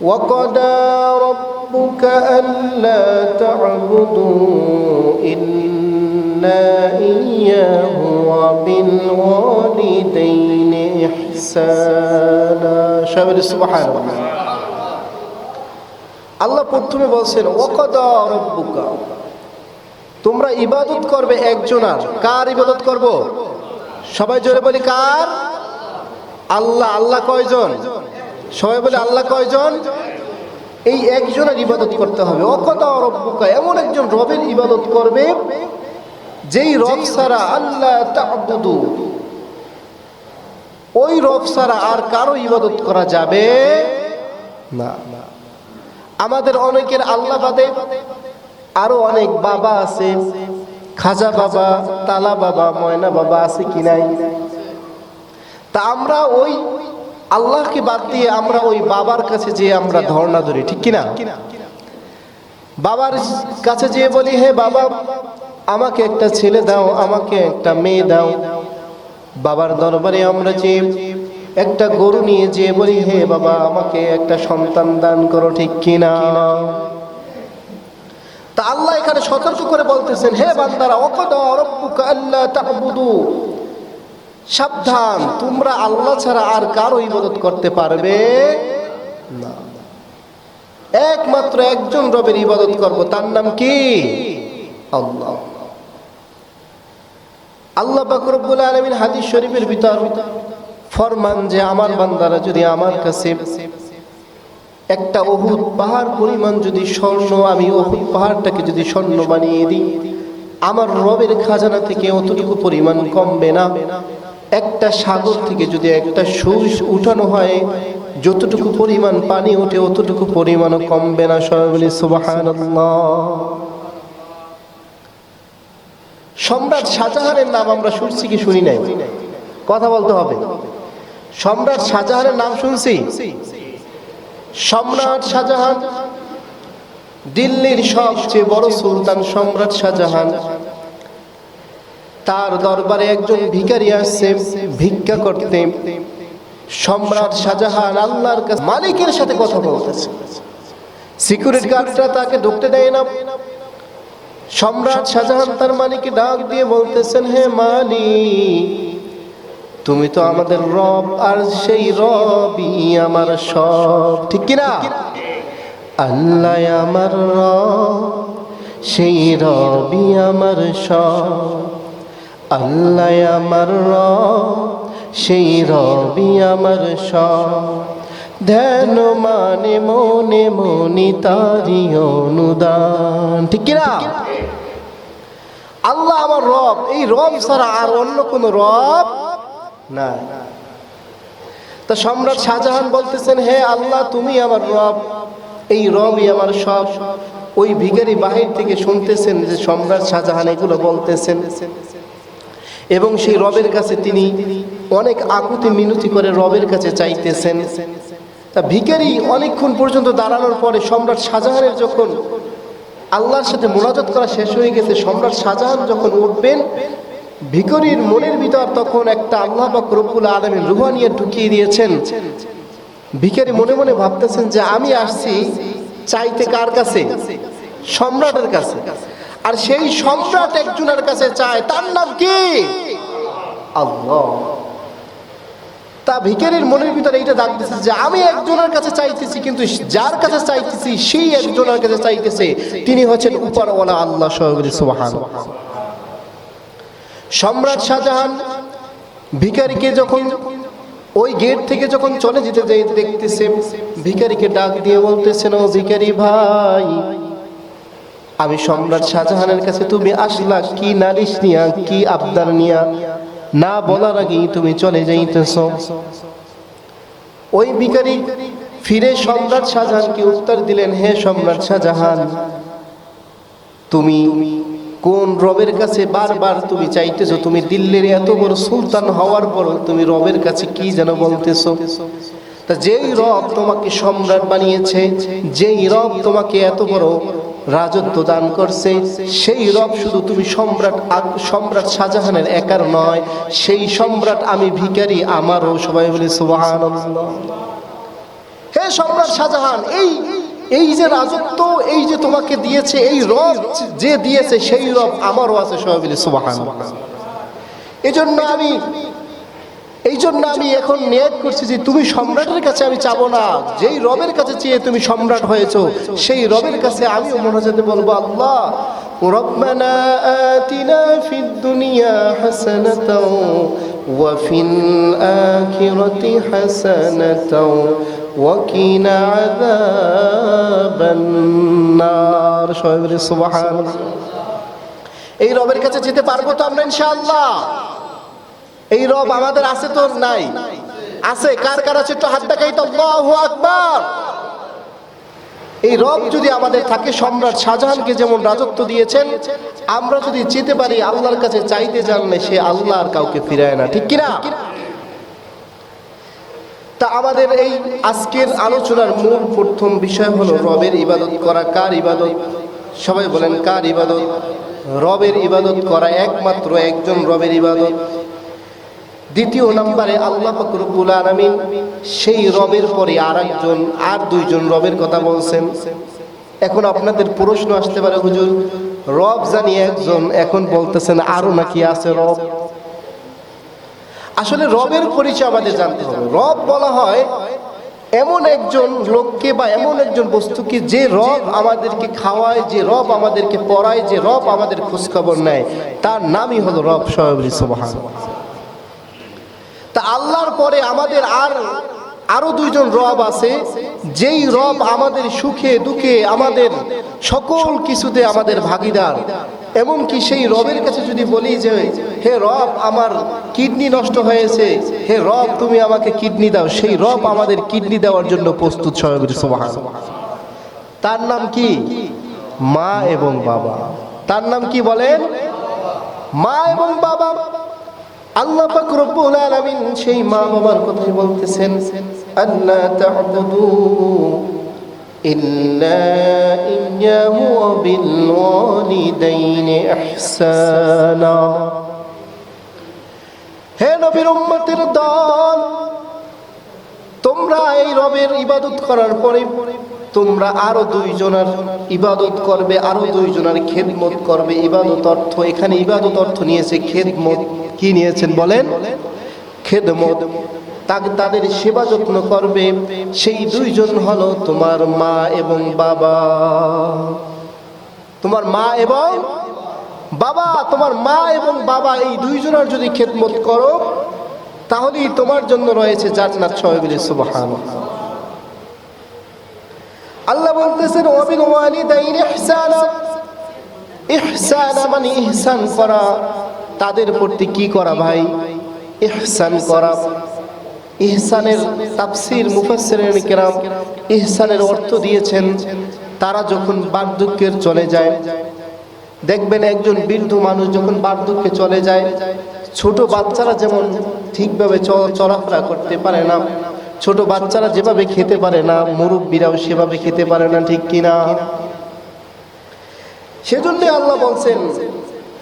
وقضى ربك ألا تعبدوا إلا إياه وبالوالدين إحسانا شابر سبحان الله আল্লাহ প্রথমে বলছেন ওকদা রব্বুকা তোমরা ইবাদত করবে একজনার কার ইবাদত করব সবাই জোরে বলি কার আল্লাহ আল্লাহ কয়জন সবাই বলে, আল্লাহ কয়জন? এই একজনের ইবাদত করতে হবে। অকদা রব্বুকা, এমন একজন রবের ইবাদত করবে, যেই রব ছাড়া আল্লাহ ওই রব ছাড়া আর কারও ইবাদত করা যাবে না। আমাদের অনেকের আল্লাহ বাদে আরও অনেক বাবা আছে, খাজা বাবা, তালা বাবা, ময়না বাবা আছে কি নাই? তা আমরা ওই আল্লাহকে বাদ দিয়ে আমরা ওই বাবার কাছে যে আমরা ধর্ণা ধরি, ঠিক কিনা? বাবার কাছে যেয়ে বলি, হে বাবা, আমাকে একটা ছেলে দাও, আমাকে একটা মেয়ে দাও। বাবার দরবারে আমরা যে একটা গরু নিয়ে যে বলি, হে বাবা, আমাকে একটা সন্তান দান করো, ঠিক কিনা? তা আল্লাহ এখানে সতর্ক করে বলতেছেন, হে বান্দারা অকদ রব্বুকা আল্লাহ তাবুদু। সাবধান, তোমরা আল্লাহ ছাড়া আর কারও ইবাদত করতে পারবে না। একমাত্র একজন রবের ইবাদত করব, তার নাম কি? আল্লাহ। আল্লাহ বাকরবুল আলমিন হাদিস শরীফের ভিতর ফরমান যে, আমার বান্দারা যদি আমার কাছে একটা অহুদ পাহাড় পরিমাণ যদি স্বর্ণ, আমি অহুদ পাহাড়টাকে যদি স্বর্ণ বানিয়ে দিই, আমার রবের খাজানা থেকে অতটুকু পরিমাণ কমবে না? একটা সাগর থেকে যদি একটা সুস উঠানো হয়, যতটুকু পরিমাণ পানি ওঠে, অতটুকু পরিমাণও কমবে না। সবাই সম্রাট শাহজাহানের নাম আমরা শুনছি কি শুনি নাই? কথা বলতে হবে। সম্রাট শাহজাহানের নাম শুনছি? সম্রাট শাহজাহান, দিল্লির সবচেয়ে বড় সুলতান সম্রাট শাহজাহান। তার দরবারে একজন ভিখারি আসছে, ভিক্ষা করতে। সম্রাট শাহজাহান আল্লাহর কাছে মালিকের সাথে কথা বলতেছে। সিকিউরিটি গার্ডরা তাকে ঢুকতে দেয় না। সম্রাট শাহজাহান তার মালিককে ডাক দিয়ে বলতেছেন, হে মালিক, তুমি তো আমাদের রব, আর সেই রবই আমার সব। ঠিক কিনা? আল্লাহ আমার রব, সেই রবি আমার সব। আল্লাহ আমার র সেই রবি আমার সব। ধ্যান মানে মনে মনি তারি অনুদান। ঠিক কিনা? আল্লাহ আমার রব, এই রব ছাড়া আর অন্য কোন রব না তা সম্রাট শাহজাহান বলতেছেন, হে আল্লাহ, তুমি আমার রব, এই রবই আমার সব। ওই ভিখারি বাহির থেকে শুনতেছেন যে সম্রাট শাহজাহান এগুলো বলতেছেন। এবং সেই রবের কাছে তিনি অনেক আকুতি মিনতি করে রবের কাছে চাইতেছেন। তা ভিখারি অনেকক্ষণ পর্যন্ত দাঁড়ানোর পরে সম্রাট শাহজাহানের যখন আল্লাহর সাথে মোনাজত করা শেষ হয়ে গেছে, সম্রাট শাহজাহান যখন উঠবেন ভিকরির মনের ভিতর তখন একটা আল্লাহ বা রব্বুল আলমের রুহানিয়ে ঢুকিয়ে দিয়েছেন। ভিখারি মনে মনে ভাবতেছেন যে আমি আসছি চাইতে কার কাছে? সম্রাটের কাছে। আর সেই সম্রাট একজনের কাছে চায়, তার নাম কি? আল্লাহ। তা ভিখারির মনের ভিতরে এইটা ডাকতেছে যে আমি একজনের কাছে চাইতেছি, কিন্তু যার কাছে চাইতেছি, সেই একজনের কাছে চাইতেছে, তিনি হচ্ছেন উপরওয়ালা আল্লাহ সহগরী সুবাহান। সম্রাট শাহজাহান ভিকারিকে যখন ওই গেট থেকে যখন চলে যেতে যাই দেখতেছে, ভিখারিকে ডাক দিয়ে বলতেছেন ও ভিকারি ভাই আমি সম্রাট শাহজাহানের কাছে তুমি আসলা, কি নালিশ নিয়া, কি আবদার নিয়া? না বলার আগেই তুমি চলে যাইতেছ। ওই ভিখারি ফিরে সম্রাট শাহজাহানকে উত্তর দিলেন, হে সম্রাট শাহজাহান, তুমি কোন রবের কাছে বারবার তুমি চাইতেছো? তুমি দিল্লির এত বড় সুলতান হওয়ার পর তুমি রবের কাছে কি যেন বলতেছো? তা যেই রব তোমাকে সম্রাট বানিয়েছে, যেই রব তোমাকে এত বড় রাজত্ব দান করছে। সেই রব শুধু তুমি সম্রাট সম্রাট শাহজাহানের একার নয়, সেই সম্রাট আমি ভিখারি আমারও। সবাই বলি, সুবহানাল্লাহ। হে সম্রাট শাহজাহান, এই এই যে রাজত্ব, এই যে তোমাকে দিয়েছে, এই রব যে দিয়েছে, সেই রব আমারও আছে। সবাই সুবাহান এই জন্য আমি এই জন্য আমি এখন নিয়ত করছি যে তুমি সম্রাটের কাছে আমি চাবো না যেই রবের কাছে চেয়ে তুমি সম্রাট হয়েছো সেই রবের কাছে আমিও মনোজাতে বলবো আল্লাহ ربنا آتنا في الدنيا حسنة وفي الآخرة حسنة وقنا عذاب النار সবাই সুবহান এই রবের কাছে যেতে পারবো তো আমরা ইনশাআল্লাহ এই রব আমাদের আছে তো নাই। আছে, কার কার আছে একটু হাত দেখাই তো। আকবার। এই রব যদি আমাদের থাকে, সম্রাট শাহজাহানকে যেমন রাজত্ব দিয়েছেন, আমরা যদি যেতে পারি, আল্লাহর কাছে চাইতে জানলে সে আল্লাহ আর কাউকে ফিরায় না। ঠিক কিনা? তা আমাদের এই আজকের আলোচনার মূল প্রথম বিষয় হলো রবের ইবাদত করা। কার ইবাদত? সবাই বলেন, কার ইবাদত? রবের ইবাদত করা একমাত্র একজন রবের ইবাদত। দ্বিতীয় নম্বরে আল্লাহ ফকরবুল আলমিন সেই রবের পরে আর একজন আর দুইজন রবের কথা বলছেন। এখন আপনাদের প্রশ্ন আসতে পারে, হুজুর, রব জানি একজন, এখন বলতেছেন আরও নাকি আছে রব? আসলে রবের পরিচয় আমাদের জানতে হবে। রব বলা হয় এমন একজন লোককে বা এমন একজন বস্তুকে যে রব আমাদেরকে খাওয়ায়, যে রব আমাদেরকে পড়ায়, যে রব আমাদের খোঁজখবর নেয়। তার নামই হলো রব তা আল্লাহর পরে আমাদের আর আরও দুইজন রব আছে, যেই রব আমাদের সুখে, দুঃখে, আমাদের সকল কিছুতে আমাদের ভাগিদার। এমনকি সেই রবের কাছে যদি বলি যে, হে রব, আমার কিডনি নষ্ট হয়েছে, হে রব, তুমি আমাকে কিডনি দাও। সেই রব আমাদের কিডনি দেওয়ার জন্য প্রস্তুত সুবহান। তার নাম কি? মা এবং বাবা। তার নাম কি বলেন? মা এবং বাবা। আল্লাহ পাক রব্বুল আলামিন সেই মা বাবার কথাই বলতেছেন আল্লাহ তা'বুদু ওয়া বিল ওয়ালিদাইনি ইহসানা। হে নবীর উম্মতের দল, তোমরা এই রবের ইবাদত করার পরে তোমরা আরও দুইজনের ইবাদত করবে, আরও দুইজনের খেদমত করবে। ইবাদত অর্থ, এখানে ইবাদত অর্থ নিয়েছে খেদমত। কি নিয়েছেন বলেন? খেদমত। তাদের সেবা যত্ন করবে। সেই দুইজন হলো তোমার মা এবং বাবা। তোমার মা এবং বাবা। তোমার মা এবং বাবা, এই দুইজনের যদি খেদমত করো, তাহলেই তোমার জন্য রয়েছে জান্নাত সহবিল সুবহান আল্লাহ বলতেছেন ওয়াবিল ওয়ালিদাইন ইহসানা ইহসানা মানে ইহসান করা। তাদের প্রতি কি করা ভাই? ইহসান করা। ইহসানের তাফসির মুফাসসিরিন কেরাম ইহসানের অর্থ দিয়েছেন, তারা যখন বার্ধক্যের চলে যায়, দেখবেন একজন বৃদ্ধ মানুষ যখন বার্ধক্যে চলে যায়, ছোট বাচ্চারা যেমন ঠিকভাবে চলাফেরা করতে পারে না ছোট বাচ্চারা যেভাবে খেতে পারে না, মুরব্বীরাও সেভাবে খেতে পারে না, ঠিক কিনা? সেজন্য আল্লাহ বলছেন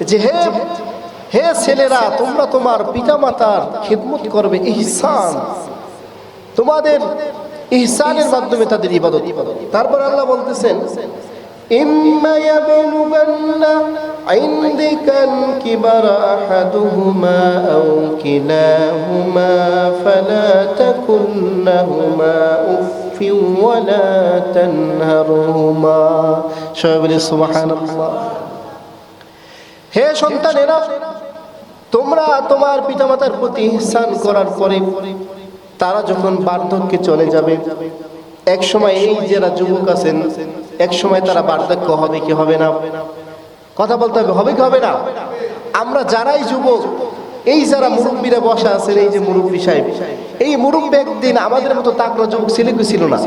যে, হে হে ছেলেরা, তোমরা তোমার পিতামাতার খেদমত করবে, ইহসান। তোমাদের ইহসানের মাধ্যমে তাদের ইবাদত তারপর আল্লাহ বলতেছেন إما يبلغن عندك الكبر أحدهما أو كلاهما فلا تكن لهما أف ولا تنهرهما شعب سبحان الله হে সন্তানেরা তোমরা তোমার পিতামাতার প্রতি ইহসান করার পরে তারা যখন বার্ধক্যে চলে যাবে এক সময় এই যারা যুবক আছেন, এক সময় তারা বার্ধক্য হবে কি হবে না? কথা বলতে হবে হবে কি হবে না? আমরা যারাই যুবক, এই যারা মুরব্বীরা বসা আছেন, এই যে মুরব্বী সাহেব, এই মুরব্বী একদিন আমাদের মতো তাকড়া যুবক ছিল কি ছিল না?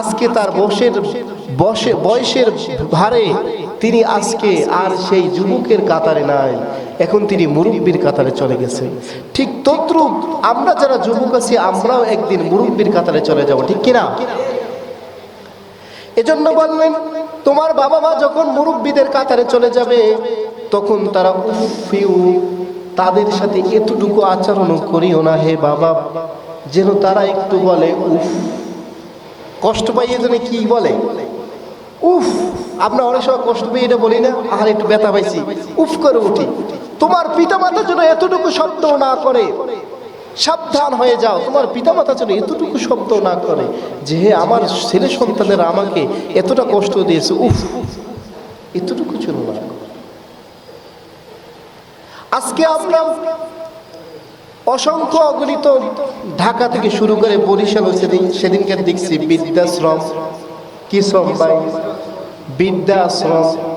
আজকে তার বসের, বসে, বয়সের ভারে তিনি আজকে আর সেই যুবকের কাতারে নাই। এখন তিনি মুরব্বীর কাতারে চলে গেছে। ঠিক তদ্রুপ আমরা যারা যুবক আছি, আমরাও একদিন মুরব্বীর কাতারে চলে যাব, ঠিক কিনা? এজন্য বললেন, তোমার বাবা মা যখন মুরব্বীদের কাতারে চলে যাবে, তখন তারা উফিউ, তাদের সাথে এতটুকু আচরণ করিও না, হে বাবা। যেন তারা একটু বলে, উফ। কষ্ট পাই এই জন্য কি বলে? উফ। আমরা অনেক সময় কষ্ট পেয়ে এটা বলি না আর একটু ব্যথা পাইছি। উফ, করে উঠি। তোমার পিতা মাতা যেন এতটুকু শব্দ না করে। সাবধান হয়ে যাও। তোমার পিতা মাতা যেন এতটুকু শব্দ না করে যে হে আমার ছেলে সন্তানেরা আমাকে এতটা কষ্ট দিয়েছে। উফ, এতটুকু যেন না। আজকে আমরা অসংখ্য অগণিত ঢাকা থেকে শুরু করে বরিশাল সেদিন সেদিনকে দেখছি বৃদ্ধাশ্রম কি শ্রম ভাই? বৃদ্ধাশ্রম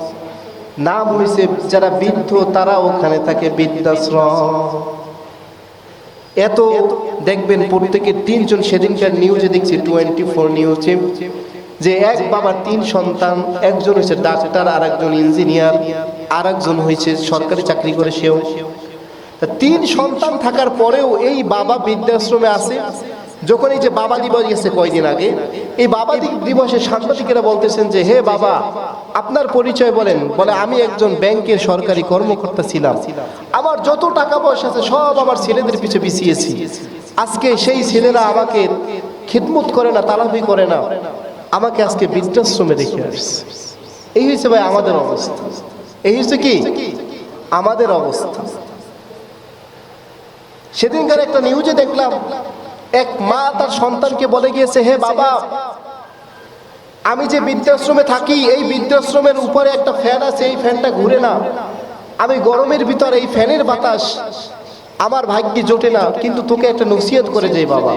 নাম হয়েছে যারা বৃদ্ধ, তারা ওখানে থাকে বৃদ্ধাশ্রম। এত দেখবেন প্রত্যেকের তিনজন সেদিনকার নিউজে দেখছি টোয়েন্টি ফোর নিউজে যে এক বাবার তিন সন্তান, একজন হয়েছে ডাক্তার আর একজন ইঞ্জিনিয়ার আর একজন হয়েছে সরকারি চাকরি করে সেও। তিন সন্তান থাকার পরেও এই বাবা বৃদ্ধাশ্রমে আছে। যখন এই যে বাবা দিবস গেছে কয়দিন আগে, এই বাবা দিবসে সাংবাদিকেরা বলতেছেন যে, হে বাবা, আপনার পরিচয় বলেন। বলে, আমি একজন ব্যাংকের সরকারি কর্মকর্তা ছিলাম। আমার যত টাকা পয়সা আছে সব আমার ছেলেদের পিছে বিছিয়েছি আজকে সেই ছেলেরা আমাকে খিদমত করে না তালাফি করে না। আমাকে আজকে বৃদ্ধাশ্রমে রেখে আসছে। এই হয়েছে ভাই আমাদের অবস্থা। এই হচ্ছে কি? আমাদের অবস্থা। সেদিনকার একটা নিউজে দেখলাম এক মা তার সন্তানকে বলে গিয়েছে, হে বাবা, আমি যে বৃদ্ধাশ্রমে থাকি, এই বৃদ্ধাশ্রমের উপরে একটা ফ্যান আছে, এই ফ্যানটা ঘুরে না। আমি গরমের ভিতর এই ফ্যানের বাতাস, আমার ভাগ্যে জোটে না, কিন্তু তোকে একটা নসিহত করে যাই বাবা।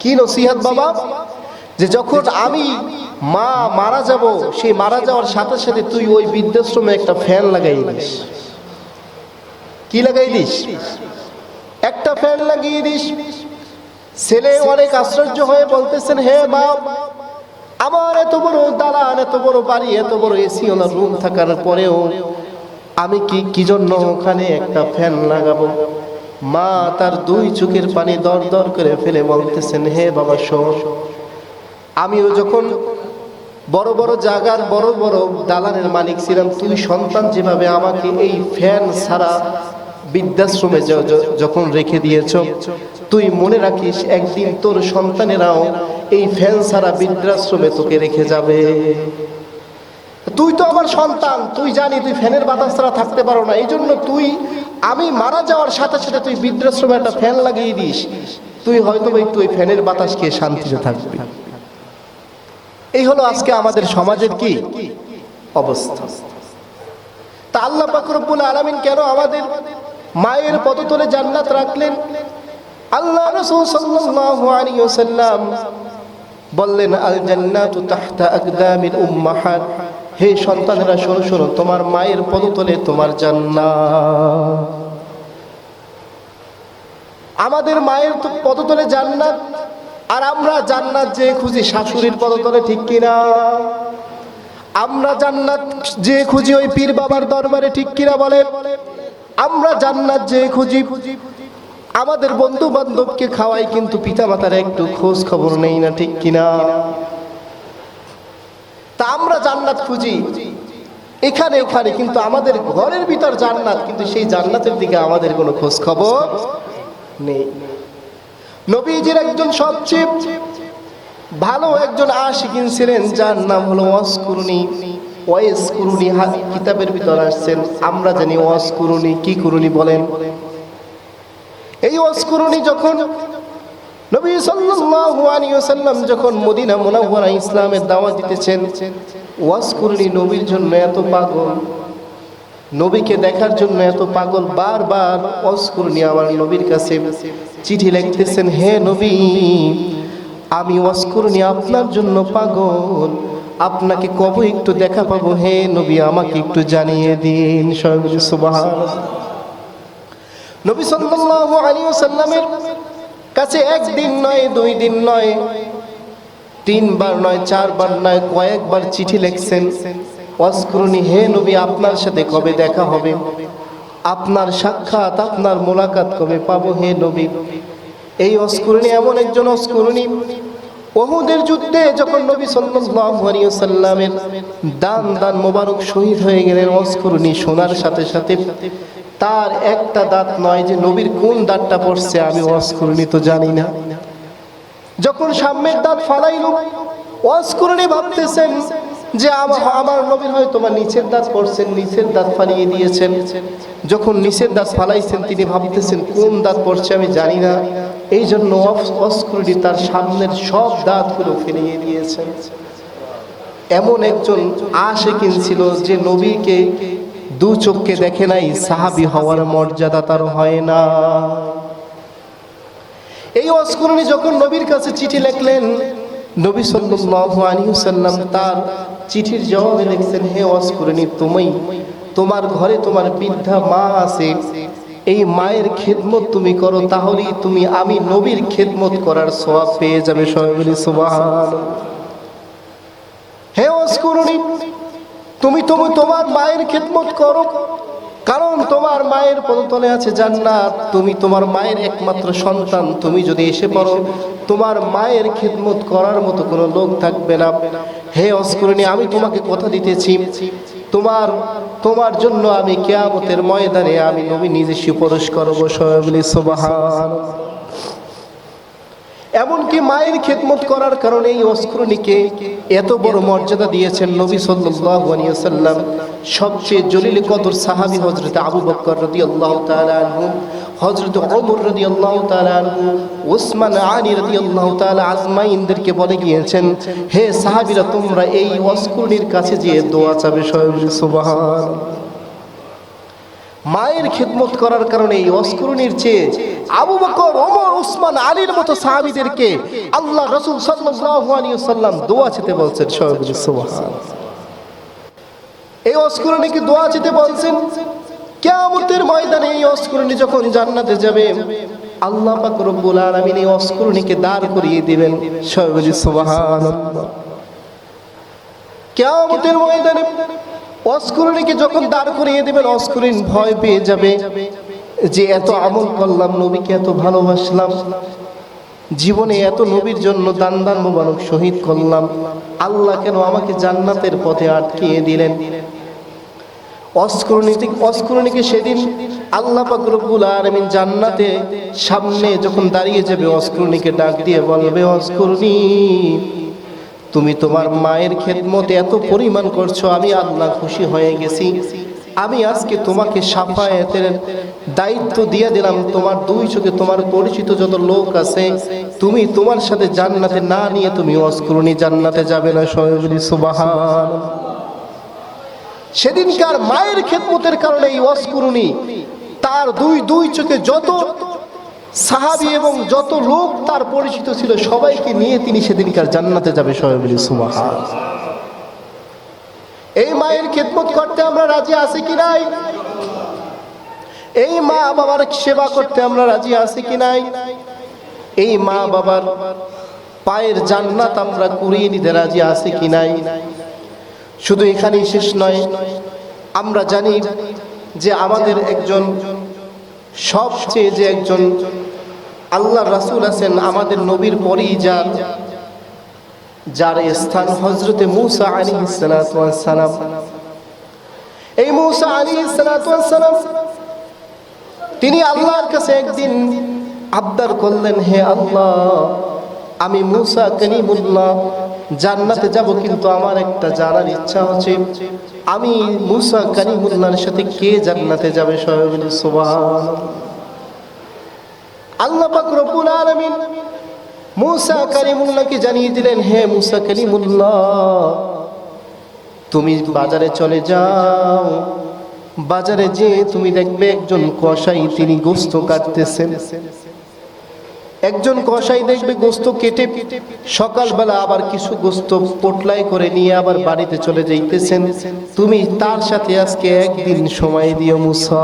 কি নসিহত বাবা? যে যখন আমি মা মারা যাব, সেই মারা যাওয়ার সাথে সাথে তুই ওই বৃদ্ধাশ্রমে একটা ফ্যান লাগাই দিস। কি লাগাই দিস? একটা ফ্যান লাগিয়ে দিস। ছেলে অনেক আশ্চর্য হয়ে বলতেছেন, হে মা আমার এত বড় দালান, এত বড় বাড়ি, এত বড় এসি ওনার রুম থাকার পরেও আমি কি কি জন্য ওখানে একটা ফ্যান লাগাবো? মা তার দুই চোখের পানি দর দর করে ফেলে বলতেছেন, হে বাবা, শোন, আমিও যখন বড় বড় জায়গার, বড় বড় দালানের মালিক ছিলাম, তুই সন্তান যেভাবে আমাকে এই ফ্যান ছাড়া বৃদ্ধাশ্রমে যখন রেখে দিয়েছ তুই মনে রাখিস একদিন তোর সন্তানেরাও এই ফ্যান ছাড়া বৃদ্ধাশ্রমে তোকে রেখে যাবে। তুই তো আমার সন্তান, তুই জানি তুই ফ্যানের বাতাস ছাড়া থাকতে পারো না। এই জন্য তুই, আমি মারা যাওয়ার সাথে সাথে তুই বৃদ্ধাশ্রমে একটা ফ্যান লাগিয়ে দিস। তুই হয়তো একটু ওই ফ্যানের বাতাস খেয়ে শান্তিতে থাকবি। এই হলো আজকে আমাদের সমাজের কি? অবস্থা। তা আল্লাহ পাকরবুল আলমিন কেন আমাদের মায়ের পদতলে জান্নাত রাখলেন? আল্লাহ রসুল সাল্লাল্লাহু আলাইহি ওয়াসাল্লাম বললেন আল জান্নাতু তাহতা আকদামিল উম্মাহাত। হে সন্তানেরা, শোনো শোনো, তোমার মায়ের পদতলে তোমার জান্নাত। আমাদের মায়ের পদতলে জান্নাত, আর আমরা জান্নাত যে খুঁজি শাশুড়ির পদতলে, ঠিক কিনা আমরা জান্নাত যে খুঁজি ওই পীর বাবার দরবারে, ঠিক কিনা বলে? আমরা জান্নাত যে খুঁজি আমাদের বন্ধু বান্ধবকে খাওয়াই কিন্তু পিতা মাতার একটু খোঁজ খবর নেই না ঠিক কিনা? তা আমরা জান্নাত খুঁজি। এখানে ওখানে, কিন্তু আমাদের ঘরের ভিতর জান্নাত, কিন্তু সেই জান্নাতের দিকে আমাদের কোনো খোঁজ খবর নেই। নবীজির একজন সবচেয়ে ভালো একজন আশিকিন ছিলেন, যার নাম হলো ওয়াসকুরুনি ওয়াইস কুরুনি কিতাবের ভিতর আসছেন, আমরা জানি ওয়াস কুরুনি কি কুরুনি বলেন। এই ওয়াসকুরুনি যখন নবী সাল্লাল্লাহু আলাইহি ওয়াসাল্লাম যখন মদিনা মুনাওয়ারা ইসলামের দাওয়াত দিতেছেন ওয়াসকুরুনি নবীর জন্য এত পাগল, নবীকে দেখার জন্য এত পাগল, বারবার ওয়াসকুরুনি আমার নবীর কাছে চিঠি লিখতেছেন, হে নবী, আমি ওয়াসকুরুনি আপনার জন্য পাগল, আপনাকে কবে একটু দেখা পাবো? হে নবী, আমাকে একটু জানিয়ে দিন বলি সুবহানাল্লাহ। নবী সাল্লাল্লাহু আলাইহি ওয়াসাল্লামের কাছে একদিন নয়, দুই দিন নয়, তিনবার নয়, চারবার নয়, কয়েকবার চিঠি লিখছেন। ওয়াসকুরুনি হে নবী, আপনার সাথে কবে দেখা হবে? আপনার সাক্ষাৎ, আপনার মোলাকাত কবে পাবো হে নবী? এই অস্কুরণী এমন একজন অস্কুরণী ওহুদের যুদ্ধে যখন নবী ওয়াসাল্লামের দান দান মোবারক শহীদ হয়ে গেলেন অস্কুরণী শোনার সাথে সাথে তার একটা দাঁত নয় যে নবীর কোন দাঁতটা পড়ছে আমি অস্কুরণী তো জানি না। যখন সাম্যের দাঁত ফালাইল অস্করণে ভাবতেছেন যে আমা- আমার নবীর হয় তোমার নিচের দাঁত পড়ছেন, নিচের দাঁত ফালিয়ে দিয়েছেন। যখন নিচের দাঁত ফালাইছেন, তিনি ভাবতেছেন কোন দাঁত পড়ছে আমি জানি না। এই জন্য অস্করণী তার সামনের সব দাঁতগুলো ফেলিয়ে দিয়েছেন। এমন একজন আশেকিন ছিল যে নবীকে দু চোখকে দেখে নাই, সাহাবি হওয়ার মর্যাদা তার হয় না। এই অস্করণী যখন নবীর কাছে চিঠি লিখলেন, নবী সাল্লাল্লাহু আলাইহি সাল্লাম তার চিঠির জবাবে লিখছেন, হে অস্করণী, তুমি, তোমার ঘরে তোমার বৃদ্ধা মা আছে, এই মায়ের খেদমত তুমি করো, তাহলেই তুমি, আমি নবীর খেদমত করার সওয়াব পেয়ে যাবে। সবাই বলি, সুবহানাল্লাহ। হে অস্করণী তুমি তুমি তোমার মায়ের খেদমত করো। কারণ তোমার মায়ের পদতলে আছে জান্নাত। তুমি তোমার মায়ের একমাত্র সন্তান। তুমি যদি এসে পড়ো, তোমার মায়ের খেদমত করার মতো কোনো লোক থাকবে না। হে অস্করণী, আমি তোমাকে কথা দিতেছি। তোমার তোমার জন্য আমি কেয়ামতের ময়দানে আমি নবী নিজে সুপরশ করব। এমনকি মায়ের খেদমত করার কারণে এই অস্করণীকে এত বড় মর্যাদা দিয়েছেন নবী আলাইহি সবচেয়ে জলিল কদর সাহাবী হজরত আবু বকর রাদিয়াল্লাহু আল্লাহ ওমর রাদিয়াল্লাহু তাআলা আনহু, ওসমান আলী রাদিয়াল্লাহু তাআলা আজমাইনদেরকে বলে গিয়েছেন, হে সাহাবিরা, তোমরা এই অস্করণীর কাছে যেয়ে দোয়া চাবে সবাই বলি সুবহান মায়ের খিদমত করার কারণে এই অস্করণীর চেয়ে আবু বকর, ওমর, উসমান, আলীর মতো সাহাবীদেরকে আল্লাহ রাসূল সাল্লাল্লাহু আলাইহি ওয়াসাল্লাম দোয়া চেতে বলছেন সুবহান এই অস্করণীকে দোয়া চেতে বলছেন? কিয়ামতের ময়দানে এই অস্করণী যখন জান্নাতে যাবে, আল্লাহ পাক রব্বুল আলামিন এই অস্করণীকে দাঁড় করিয়ে দিবেন সুবহানাল্লাহ কেয়ামতের ময়দানে অস্করণীকে যখন দাঁড় করিয়ে দেবেন অস্করীণ ভয় পেয়ে যাবে যে এত আমল করলাম, নবীকে এত ভালোবাসলাম, জীবনে এত নবীর জন্য দান দান মোবারক শহীদ করলাম, আল্লাহ কেন আমাকে জান্নাতের পথে আটকিয়ে দিলেন? অস্করণী অস্করণীকে সেদিন আল্লাহ পাক রব্বুল আলামিন জান্নাতে সামনে যখন দাঁড়িয়ে যাবে অস্করণীকে ডাক দিয়ে বলবে অস্করণী তুমি তোমার মায়ের খেদমতে এত পরিমাণ করছ, আমি আল্লাহ খুশি হয়ে গেছি। আমি আজকে তোমাকে সাফায়াতের দায়িত্ব দিয়ে দিলাম, তোমার দুই চোখে তোমার পরিচিত যত লোক আছে, তুমি তোমার সাথে জান্নাতে না নিয়ে তুমি অস্করণী জান্নাতে যাবে না সবাই সুবাহান সেদিনকার মায়ের খেদমতের কারণে এই অস্করণী তার দুই দুই চোখে যত সাহাবি এবং যত লোক তার পরিচিত ছিল, সবাইকে নিয়ে তিনি সেদিনকার জান্নাতে যাবে সবাই এই মায়ের খেদমত করতে আমরা রাজি আছি কি নাই? এই মা বাবার সেবা করতে আমরা রাজি আছি কি নাই? এই মা বাবার পায়ের জান্নাত আমরা কুড়িয়ে নিতে রাজি আছি কি নাই? শুধু এখানেই শেষ নয়, আমরা জানি যে আমাদের একজন সবচেয়ে যে একজন আল্লাহ রাসুল আছেন আমাদের নবীর পরেই যার যার স্থান হজরতে মুসা আলী সালাম। এই মুসা আলী সালাম, তিনি আল্লাহর কাছে একদিন আবদার করলেন, হে আল্লাহ, আমি মুসা কলিমুল্লাহ জান্নাতে যাব কিন্তু আমার একটা জানার ইচ্ছা হচ্ছে, আমি মুসা কালিমুল্লাহর সাথে কে জান্নাতে যাবে? সবাই সুবহান আল্লাহ পাক রব্বুল আলামিন মুসা কালিমুল্লাহকে জানিয়ে দিলেন, হে মুসা কালিমুল্লাহ তুমি বাজারে চলে যাও। বাজারে যে তুমি দেখবে একজন কসাই, তিনি গোস্ত কাটতেছেন। একজন কসাই দেখবে গোস্ত কেটে সকালবেলা আবার কিছু গোস্ত পোটলাই করে নিয়ে আবার বাড়িতে চলে যাইতেছেন। তুমি তার সাথে আজকে একদিন সময় দিও মুসা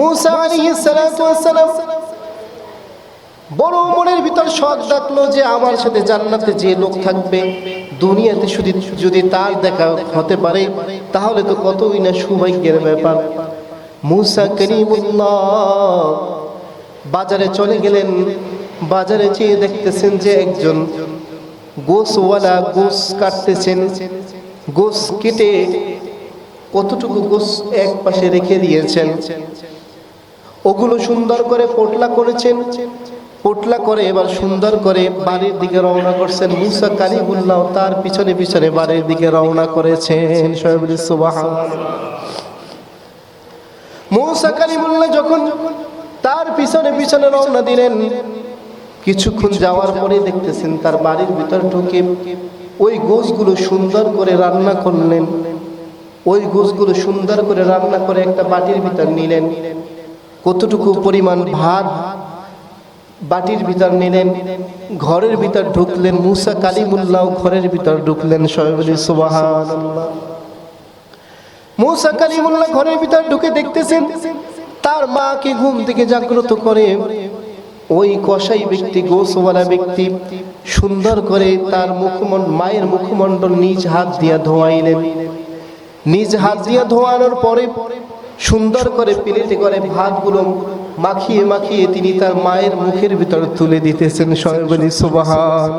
মুসা আলাইহিস সালাতু ওয়াসসালাম বড় মনের ভিতর শখ ডাকলো যে আমার সাথে জান্নাতে যে লোক থাকবে, দুনিয়াতে শুধু যদি তার দেখা হতে পারে, তাহলে তো কতই না সৌভাগ্যের ব্যাপার। মুসা করিমুল্লাহ বাজারে চলে গেলেন, বাজারে চেয়ে দেখতেছেন যে একজন গোসওয়ালা গোস কাটতেছেন। গোস কেটে কতটুকু গোস এক পাশে রেখে দিয়েছেন। ওগুলো সুন্দর করে পোটলা করেছেন। পোটলা করে এবার সুন্দর করে বাড়ির দিকে রওনা করছেন মুসা কালিমুল্লাহ। তার পিছনে পিছনে বাড়ির দিকে রওনা করেছেন মুসা কালিমুল্লাহ যখন তার পিছনে পিছনে রওনা দিলেন, কিছুক্ষণ যাওয়ার পরে দেখতেছেন তার বাড়ির ভিতর ঢুকে ওই গোছগুলো সুন্দর করে রান্না করলেন। ওই গোছগুলো সুন্দর করে রান্না করে একটা বাটির ভিতর নিলেন। কতটুকু পরিমাণ ভাত বাটির ভিতর নিলেন, ঘরের ভিতর ঢুকলেন, মুসা কালিমুল্লাহ ঘরের ভিতর ঢুকলেন, সবাই বলি মুসা কালিমুল্লাহ ঘরের ভিতর ঢুকে দেখতেছেন, তার মাকে ঘুম থেকে জাগ্রত করে ওই কসাই ব্যক্তি, গোসওয়ালা ব্যক্তি সুন্দর করে তার মুখমন্ড মায়ের মুখমণ্ডল নিজ হাত দিয়া ধোয়াইলেন। নিজ হাত দিয়া ধোয়ানোর পরে সুন্দর করে প্লেটে করে ভাতগুলো মাখিয়ে মাখিয়ে তিনি তার মায়ের মুখের ভিতর তুলে দিতেছেন সয়বনী সুবাহান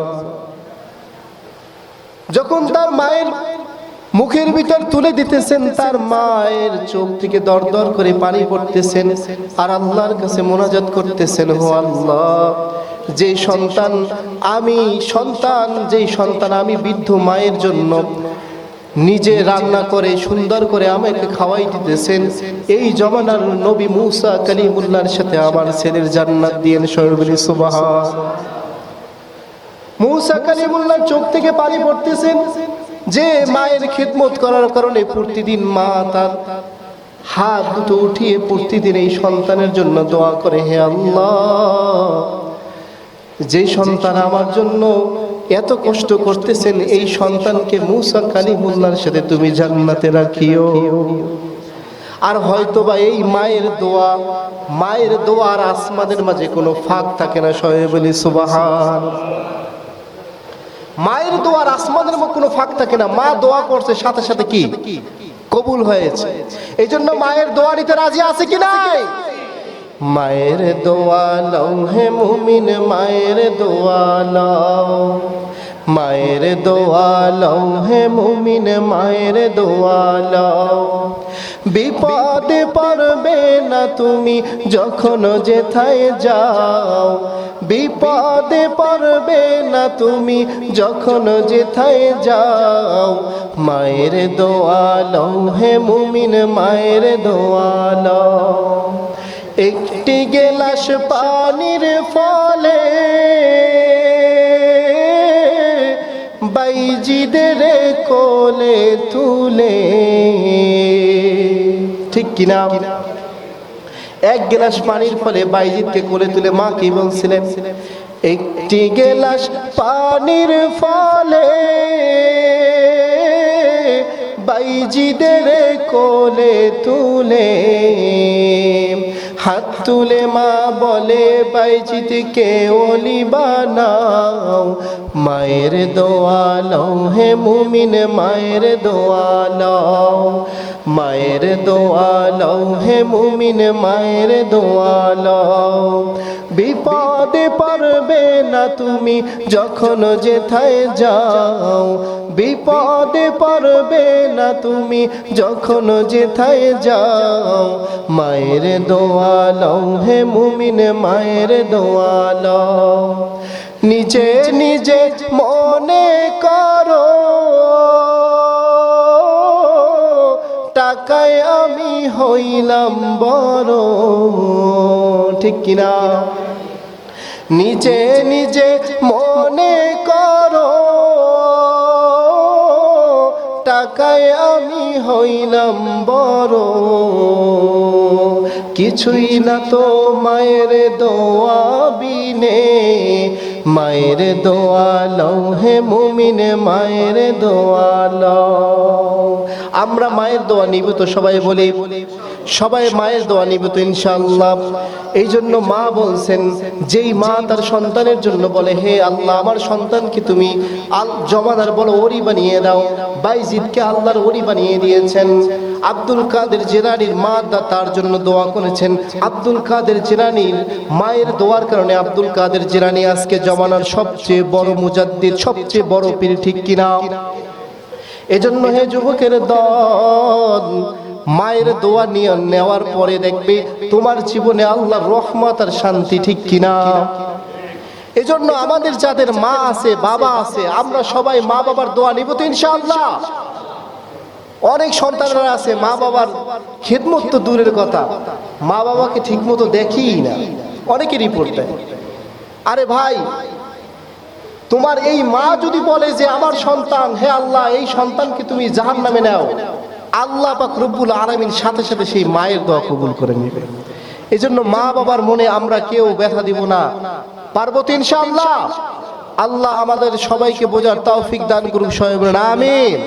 যখন তার মায়ের মুখের ভিতর তুলে দিতেছেন, তার মায়ের চোখ থেকে দর দর করে পানি পড়তেছেন আর আল্লাহর কাছে মোনাজাত করতেছেন, হো আল্লাহ, যে সন্তান আমি, সন্তান যেই সন্তান আমি বৃদ্ধ মায়ের জন্য নিজে রান্না করে, সুন্দর করে আমাকে খাওয়াই দিতেছেন। এই জমানার নবী মুসা কালিমুল্লাহর সাথে আমার ছেলের জান্নাত দিয়েন সরবলি সুবাহান। মুসা কালিমুল্লাহর চোখ থেকে পানি পড়তেছেন যে মায়ের খেদমত করার কারণে প্রতিদিন মা তার হাত দুটো উঠিয়ে প্রতিদিন এই সন্তানের জন্য দোয়া করে, হে আল্লাহ। যে সন্তান আমার জন্য এত কষ্ট করতেছেন এই সন্তানকে মুসা কালিমুল্লার সাথে তুমি জান্নাতে রাখিও। আর হয়তো বা এই মায়ের দোয়া মায়ের দোয়া আর আসমাদের মাঝে কোনো ফাঁক থাকে না, সবাই বলি সুবাহান। মায়ের দোয়ার আসমানের মধ্যে কোনো ফাঁক থাকে না, মা দোয়া করছে, সাথে সাথে কি? কবুল হয়েছে। এই জন্য মায়ের দোয়া নিতে রাজি আছে কি নাই? মায়ের দোয়া লও হে মুমিন, মায়ের দোয়া লও মায়ের দোয়া লও হে মুমিন, মায়ের দোয়া লও বিপদে পারবে না তুমি যখন যেথায় যাও। বিপদে পারবে না তুমি যখন যেথায় যাও। মায়ের দোয়া লও হে মুমিন, মায়ের দোয়া লও একটি গেলাস পানির ফলে বাইজিদের কোলে তুলে। ঠিক কিনা এক গেলাস পানির ফলে বাইজিদকে কোলে তুলে মা কি বলছিলেন? একটি গেলাস পানির ফলে বাইজিদের কোলে তুলে। হাত তুলে মা বলে বাইজিদকে ওলি বানাও মায়ের দোয়া লও, হে মুমিন, মায়ের দোয়া লও। মায়ের দোয়া লও, হে মুমিন মায়ের দোয়া লও। বিপদে পারবে না তুমি যখন যেথায় যাও। বিপদে পারবে না তুমি যখন যেথায় যাও। মায়ের দোয়া লও, হে মুমিন মায়ের দোয়া লও। নিজে নিজে মনে করো হইলাম বড় ঠিক কিনা? নিজে নিজে মনে করো, টাকায় আমি হইলাম বড়। কিছুই না তো মায়ের দোয়া বিনে, মায়ের দোয়া লও হে মুমিন, মায়ের দোয়া লও। আমরা মায়ের দোয়া নিব তো সবাই বলি, সবাই মায়ের দোয়া নিব তো ইনশাআল্লাহ। এই জন্য মা বলছেন, যেই মা তার সন্তানের জন্য বলে, হে আল্লাহ, আমার সন্তানকে তুমি আল জমাদার বলো, ওরি বানিয়ে দাও। বাইজিদকে আল্লাহর ওরি বানিয়ে দিয়েছেন। আব্দুল কাদের জেলানির মা দা তার জন্য দোয়া করেছেন। আব্দুল কাদের জেলানির মায়ের দোয়ার কারণে আব্দুল কাদের জেলানি আজকে জমানার সবচেয়ে বড় মুজাদ্দিদ, সবচেয়ে বড় পীর, ঠিক কিনা? এজন্য হে যুবকের দল, মায়ের দোয়া নিয়ে নেওয়ার পরে দেখবে তোমার জীবনে আল্লাহর রহমত আর শান্তি ঠিক কিনা। এজন্য আমাদের যাদের মা আছে, বাবা আছে, আমরা সবাই মা বাবার দোয়া নিব তো ইনশাআল্লাহ। অনেক সন্তানরা আছে, মা বাবার খেদমত তো দূরের কথা, মা বাবাকে ঠিক মতো দেখেই না। অনেকে রিপোর্ট দেয়। আরে ভাই তোমার এই মা যদি বলে যে আমার সন্তান, হে আল্লাহ, এই সন্তানকে তুমি জাহান নামে নাও, আল্লাহ বা রব্বুল আলমিন সাথে সাথে সেই মায়ের দোয়া কবুল করে নেবে। এই জন্য মা বাবার মনে আমরা কেউ ব্যথা দিব না। পারব তো ইনশাআল্লাহ। আল্লাহ আমাদের সবাইকে বোঝার তৌফিক দান করুক বলেন, আমিন।